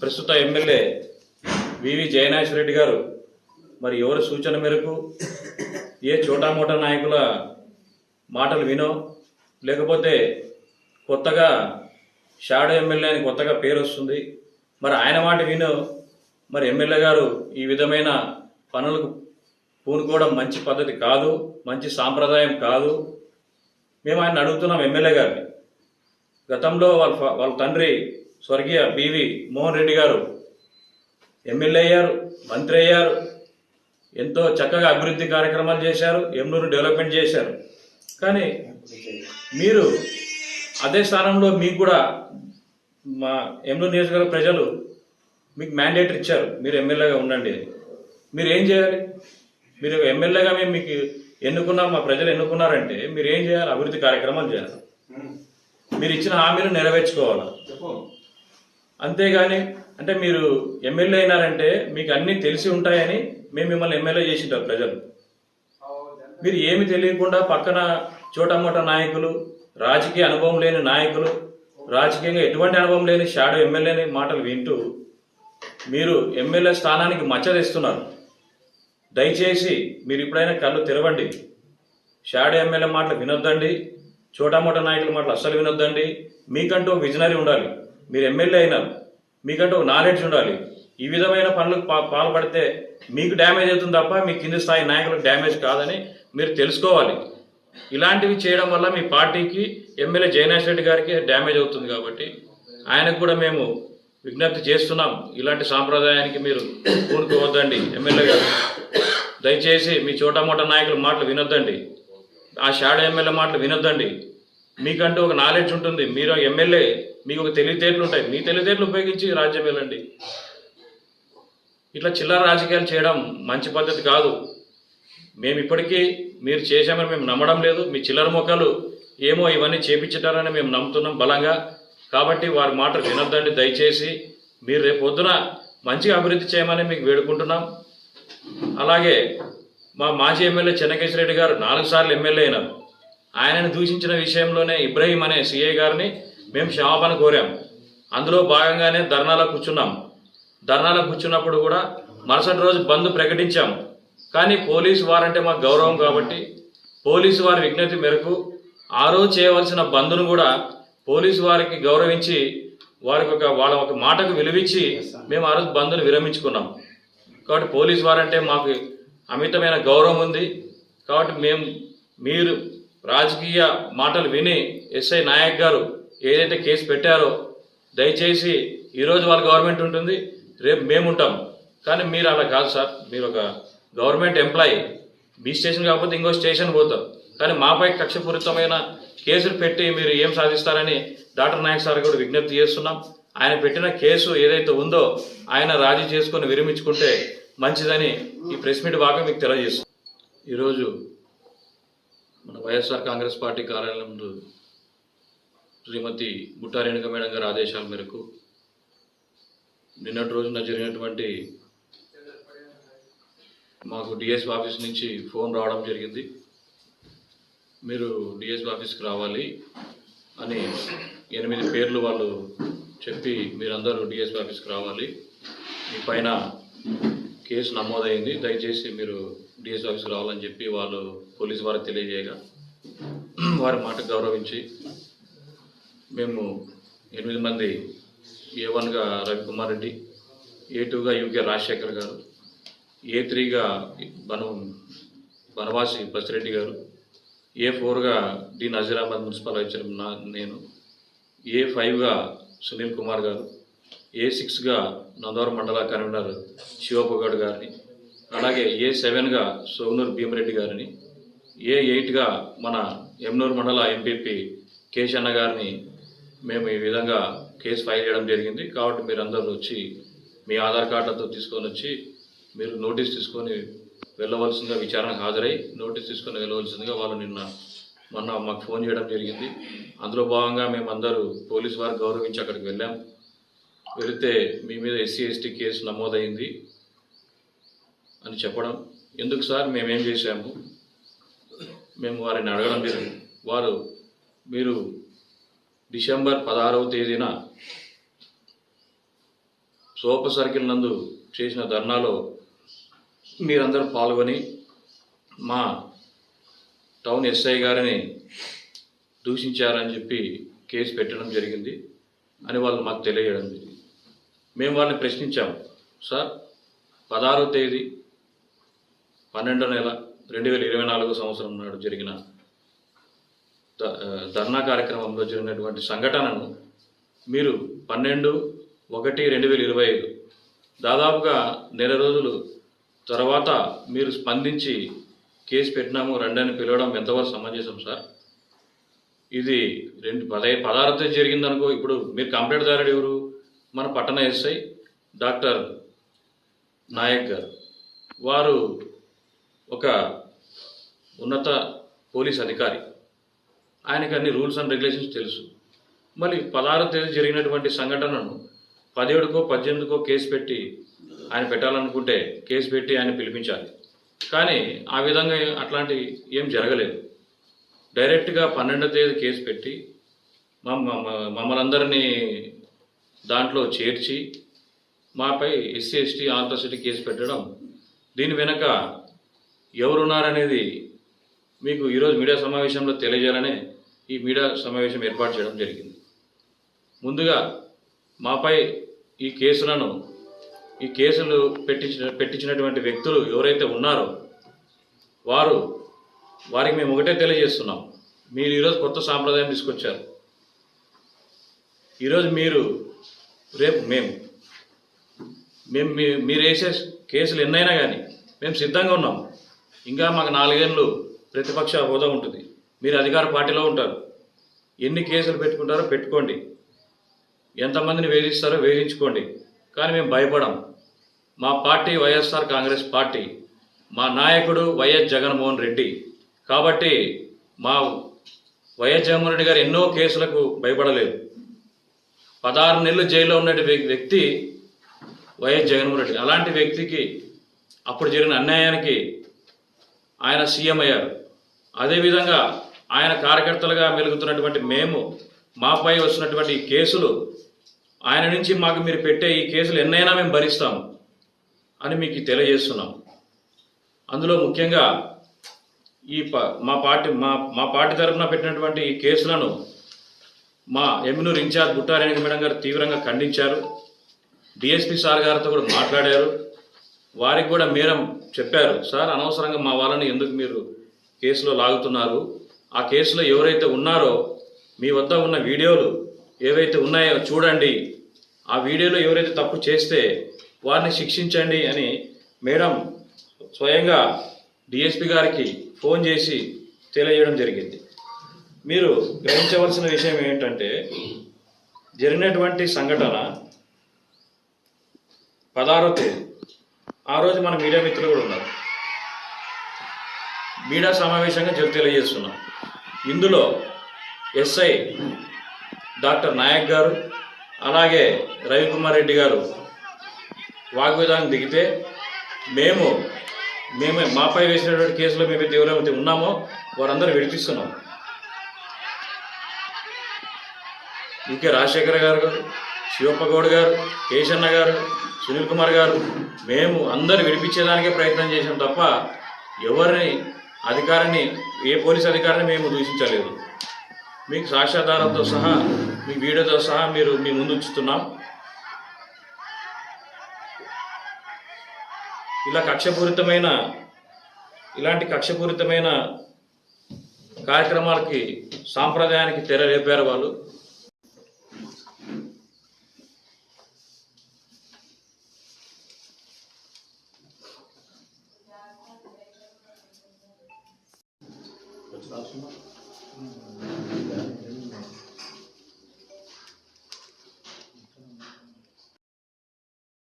ప్రస్తుత ఎమ్మెల్యే వివి జయనాథ్ రెడ్డి గారు మరి ఎవరి సూచన మేరకు ఏ చోటామోటా నాయకుల మాటలు వినో లేకపోతే కొత్తగా షాడో ఎమ్మెల్యే అని కొత్తగా పేరు వస్తుంది మరి ఆయన మాట విను మరి ఎమ్మెల్యే గారు ఈ విధమైన పనులకు పూనుకోవడం మంచి పద్ధతి కాదు మంచి సాంప్రదాయం కాదు. మేము ఆయన అడుగుతున్నాం ఎమ్మెల్యే గారిని. గతంలో వాళ్ళ వాళ్ళ తండ్రి స్వర్గీయ బీవీ మోహన్ రెడ్డి గారు ఎమ్మెల్యే అయ్యారు మంత్రి అయ్యారు ఎంతో చక్కగా అభివృద్ధి కార్యక్రమాలు చేశారు ఎమ్నూరు డెవలప్మెంట్ చేశారు. కానీ మీరు అదే స్థానంలో మీకు కూడా మా ఎమ్నూరు నియోజకవర్గ ప్రజలు మీకు మ్యాండేట్ ఇచ్చారు. మీరు ఎమ్మెల్యేగా ఉండండి. మీరు ఏం చేయాలి? మీరు ఎమ్మెల్యేగా మేము మీకు ఎన్నుకున్నాం మా ప్రజలు ఎన్నుకున్నారంటే మీరు ఏం చేయాలి? అభివృద్ధి కార్యక్రమాలు చేయాలి. మీరు ఇచ్చిన హామీలు నెరవేర్చుకోవాలి. అంతేగాని అంటే మీరు ఎమ్మెల్యే అయినారంటే మీకు అన్నీ తెలిసి ఉంటాయని మేము మిమ్మల్ని ఎమ్మెల్యే చేసింటారు ప్రజలు. మీరు ఏమి తెలియకుండా పక్కన చోటమోట నాయకులు రాజకీయ అనుభవం లేని నాయకులు రాజకీయంగా ఎటువంటి అనుభవం లేని షాడో ఎమ్మెల్యేని మాటలు వింటూ మీరు ఎమ్మెల్యే స్థానానికి మచ్చ తెస్తున్నారు దయచేసి మీరు ఇప్పుడైనా కళ్ళు తెరవండి. షాడో ఎమ్మెల్యే మాటలు వినొద్దండి. చోటామోటా నాయకుల మాటలు అస్సలు వినొద్దండి. మీకంటూ ఒక విజనరీ ఉండాలి. మీరు ఎమ్మెల్యే అయినారు మీకంటూ ఒక నాలెడ్జ్ ఉండాలి. ఈ విధమైన పనులకు పాల్పడితే మీకు డ్యామేజ్ అవుతుంది తప్ప మీ కింది స్థాయి నాయకులకు డ్యామేజ్ కాదని మీరు తెలుసుకోవాలి. ఇలాంటివి చేయడం వల్ల మీ పార్టీకి ఎమ్మెల్యే జయనాథ్ రెడ్డి గారికి డ్యామేజ్ అవుతుంది కాబట్టి ఆయనకు కూడా మేము విజ్ఞప్తి చేస్తున్నాం. ఇలాంటి సాంప్రదాయానికి మీరు కూడుకోవద్దండి ఎమ్మెల్యే గారు. దయచేసి మీ చోటమోట నాయకుల మాటలు వినొద్దండి. ఆ షాడో ఎమ్మెల్యే మాటలు వినొద్దండి. మీకంటూ ఒక నాలెడ్జ్ ఉంటుంది. మీరు ఎమ్మెల్యే మీకు ఒక తెలివితేటలు ఉంటాయి. మీ తెలివితేటలు ఉపయోగించి రాజ్యం వెళ్ళండి. ఇట్లా చిల్లర రాజకీయాలు చేయడం మంచి పద్ధతి కాదు. మేము ఇప్పటికీ మీరు చేశామని మేము నమ్మడం లేదు. మీ చిల్లర మొక్కలు ఏమో ఇవన్నీ చేపించటారని మేము నమ్ముతున్నాం బలంగా. కాబట్టి వారి మాటలు వినొద్దండి దయచేసి. మీరు రేపు పొద్దున మంచిగా అభివృద్ధి చేయమని మీకు వేడుకుంటున్నాం. అలాగే మా మాజీ ఎమ్మెల్యే చెన్నకేశ్వర గారు నాలుగు సార్లు ఎమ్మెల్యే అయినారు. ఆయనను దూషించిన విషయంలోనే ఇబ్రహీం అనే సిఐ గారిని మేము క్షమాపణ కోరాం. అందులో భాగంగానే ధర్నాలో కూర్చున్నాం. ధర్నాలో కూర్చున్నప్పుడు కూడా మరుసటి రోజు బంద్ ప్రకటించాం. కానీ పోలీసు వారంటే మాకు గౌరవం కాబట్టి పోలీసు వారి విజ్ఞప్తి మేరకు ఆ రోజు చేయవలసిన బంద్ను కూడా పోలీసు వారికి గౌరవించి వారికి ఒక వాళ్ళ ఒక మాటకు విలువించి మేము ఆ రోజు బంద్ను విరమించుకున్నాం. కాబట్టి పోలీసు వారంటే మాకు అమితమైన గౌరవం ఉంది. కాబట్టి మేము మీరు రాజకీయ మాటలు విని ఎస్ఐ నాయక్ గారు ఏదైతే కేసు పెట్టారో దయచేసి ఈరోజు వాళ్ళ గవర్నమెంట్ ఉంటుంది రేపు మేము ఉంటాం. కానీ మీరు అలా కాదు సార్. మీరు ఒక గవర్నమెంట్ ఎంప్లాయీ. మీ స్టేషన్ కాకపోతే ఇంకో స్టేషన్ పోతాం. కానీ మాపై కక్షపూరితమైన కేసులు పెట్టి మీరు ఏం సాధిస్తారని డాక్టర్ నాయక్ సార్ కూడా విజ్ఞప్తి చేస్తున్నాం. ఆయన పెట్టిన కేసు ఏదైతే ఉందో ఆయన రాజీ చేసుకొని విరమించుకుంటే మంచిదని ఈ ప్రెస్ మీట్ బాగా మీకు తెలియజేస్తుంది. ఈరోజు మన వైఎస్ఆర్ కాంగ్రెస్ పార్టీ కార్యాలయం ముందు శ్రీమతి బుట్టారేణుక మేడం గారి ఆదేశాల మేరకు నిన్నటి రోజున జరిగినటువంటి మాకు డిఎస్పీ ఆఫీస్ నుంచి ఫోన్ రావడం జరిగింది. మీరు డిఎస్పీ ఆఫీస్కి రావాలి అని ఎనిమిది పేర్లు వాళ్ళు చెప్పి మీరందరూ డిఎస్పీ ఆఫీస్కి రావాలి. మీ పైన కేసు నమోదైంది. దయచేసి మీరు డిఎస్పీ ఆఫీస్కి రావాలని చెప్పి వాళ్ళు పోలీసు వారికి తెలియజేయగా వారి మాట గౌరవించి మేము ఎనిమిది మంది ఏ వన్గా రవికుమార్ రెడ్డి ఏ టూగా యూకే రాజశేఖర్ గారు ఏ త్రీగా బను బనవాసి బసిరెడ్డి గారు ఏ ఫోర్గా డి నజీరాబాద్ మున్సిపల్ వైద్యం నా నేను ఏ ఫైవ్గా సునీల్ కుమార్ గారు ఏ సిక్స్గా నందవరం మండల కన్వీనర్ శివపగౌడ్ గారిని అలాగే ఏ సెవెన్గా సోమనూరు భీమరెడ్డి గారిని ఏ ఎయిట్గా మన ఎమ్నూరు మండల ఎంపీపీ కేశన్న గారిని మేము ఈ విధంగా కేసు ఫైల్ చేయడం జరిగింది. కాబట్టి మీరందరూ వచ్చి మీ ఆధార్ కార్డులతో తీసుకొని వచ్చి మీరు నోటీస్ తీసుకొని వెళ్ళవలసిందిగా విచారణకు హాజరై నోటీస్ తీసుకొని వెళ్ళవలసిందిగా వాళ్ళు నిన్న మొన్న మాకు ఫోన్ చేయడం జరిగింది. అందులో భాగంగా మేమందరూ పోలీసు వారు గౌరవించి అక్కడికి వెళ్ళాం. వెళితే మీ మీద ఎస్సీ ఎస్టీ కేసు నమోదైంది అని చెప్పడం. ఎందుకు సార్? మేమేం చేశాము? మేము వారిని అడగడం జరిగింది. వారు మీరు డిసెంబర్ పదహారవ తేదీన సోప సర్కిల్ నందు చేసిన ధర్నాలో మీరందరూ పాల్గొని మా టౌన్ ఎస్ఐ గారిని దూషించారని చెప్పి కేసు పెట్టడం జరిగింది. అని వాళ్ళు మాకు తెలియజేయడం జరిగింది. మేము వాళ్ళని ప్రశ్నించాము సార్ పదహారో తేదీ పన్నెండో నెల రెండు వేల ఇరవై నాలుగో సంవత్సరం నాడు జరిగిన ధర్నా కార్యక్రమంలో జరిగినటువంటి సంఘటనను మీరు పన్నెండు ఒకటి రెండు వేల ఇరవై ఐదు దాదాపుగా నెల రోజులు తర్వాత మీరు స్పందించి కేసు పెట్టినాము రండి అని పిలవడం ఎంతవరకు సమంజసం సార్? ఇది రెండు పదహై పదహారు తేదీ జరిగిందనుకో ఇప్పుడు మీరు కంప్లైంట్ దారుడు ఎవరు? మన పట్టణ ఎస్ఐ డాక్టర్ నాయక్ గారు. వారు ఒక ఉన్నత పోలీస్ అధికారి. ఆయనకి అన్ని రూల్స్ అండ్ రెగ్యులేషన్స్ తెలుసు. మళ్ళీ పదహారో తేదీ జరిగినటువంటి సంఘటనను పదిహేడుకో పద్దెనిమిదికో కేసు పెట్టి ఆయన పెట్టాలనుకుంటే కేసు పెట్టి ఆయన పిలిపించాలి. కానీ ఆ విధంగా అట్లాంటి ఏం జరగలేదు. డైరెక్ట్గా పన్నెండో తేదీ కేసు పెట్టి మ- మమ్మల్ని అందరినీ దాంట్లో చేర్చి మాపై ఎస్సీ ఎస్టీ ఆంధ్రసిటీ కేసు పెట్టడం దీని వెనక ఎవరున్నారనేది మీకు ఈరోజు మీడియా సమావేశంలో తెలియజేయాలని ఈ మీడియా సమావేశం ఏర్పాటు చేయడం జరిగింది. ముందుగా మాపై ఈ కేసులను ఈ కేసులు పెట్టించిన పెట్టించినటువంటి వ్యక్తులు ఎవరైతే ఉన్నారో వారు వారికి మేము ఒకటే తెలియజేస్తున్నాం. మీరు ఈరోజు కొత్త సాంప్రదాయం తీసుకొచ్చారు. ఈరోజు మీరు రేపు మేము మేము మీ- మీరు వేసే కేసులు ఎన్నైనా కానీ మేము సిద్ధంగా ఉన్నాం. ఇంకా మాకు నాలుగేళ్ళు ప్రతిపక్ష హోదా ఉంటుంది. మీరు అధికార పార్టీలో ఉంటారు. ఎన్ని కేసులు పెట్టుకుంటారో పెట్టుకోండి. ఎంతమందిని వేధిస్తారో వేధించుకోండి. కానీ మేము భయపడం. మా పార్టీ వైఎస్ఆర్ కాంగ్రెస్ పార్టీ మా నాయకుడు వైఎస్ జగన్మోహన్ రెడ్డి. కాబట్టి మా వైఎస్ జగన్మోహన్ రెడ్డి గారు ఎన్నో కేసులకు భయపడలేదు. పదహారు నెలలు జైల్లో ఉన్న వ్యక్తి వైఎస్ జగన్మోహన్ రెడ్డి. అలాంటి వ్యక్తికి అప్పుడు జరిగిన అన్యాయానికి ఆయన సీఎం అయ్యారు. అదేవిధంగా ఆయన కార్యకర్తలుగా మెలుగుతున్నటువంటి మేము మాపై వస్తున్నటువంటి కేసులు ఆయన నుంచి మాకు మీరు పెట్టే ఈ కేసులు ఎన్నైనా మేము భరిస్తాము అని మీకు తెలియజేస్తున్నాం. అందులో ముఖ్యంగా ఈ ప మా పార్టీ మా మా పార్టీ తరఫున పెట్టినటువంటి ఈ కేసులను మా ఎమ్మినూరు ఇన్ఛార్జ్ బుట్టారేణి మేడం గారు తీవ్రంగా ఖండించారు. డిఎస్పి సార్ గారితో కూడా మాట్లాడారు. వారికి కూడా మేడం చెప్పారు సార్ అనవసరంగా మా వాళ్ళని ఎందుకు మీరు కేసులో లాగుతున్నారు. ఆ కేసులో ఎవరైతే ఉన్నారో మీ వద్ద ఉన్న వీడియోలు ఏవైతే ఉన్నాయో చూడండి. ఆ వీడియోలో ఎవరైతే తప్పు చేస్తే వారిని శిక్షించండి అని మేడం స్వయంగా డిఎస్పి గారికి ఫోన్ చేసి తెలియజేయడం జరిగింది. మీరు గ్రహించవలసిన విషయం ఏంటంటే జరిగినటువంటి సంఘటన పదహారో తేదీ. ఆ రోజు మన మీడియా మిత్రులు కూడా ఉన్నారు. మీడియా సమావేశంగా చెప్ తెలియజేస్తున్నాం. ఇందులో ఎస్ఐ డాక్టర్ నాయక్ గారు అలాగే రవికుమార్ రెడ్డి గారు వాగ్వేదానికి దిగితే మేము మేమే మాపై వేసినటువంటి కేసులో మేము ఎవరైతే ఉన్నామో వారందరూ విడిపిస్తున్నాం. ఇంకే రాజశేఖర్ గారు గారు శివప్పగౌడ్ గారు కేశన్న గారు సునీల్ కుమార్ గారు మేము అందరు విడిపించేదానికే ప్రయత్నం చేసాం తప్ప ఎవరిని అధికారిని ఏ పోలీస్ అధికారిని మేము దూషించలేదు. మీకు సాక్ష్యాధారంతో సహా మీ వీడియోతో సహా మీరు మీ ముందు ఉంచుతున్నాం. ఇలా కక్షపూరితమైన ఇలాంటి కక్షపూరితమైన కార్యక్రమాలకి సాంప్రదాయానికి తెర రేపారు వాళ్ళు.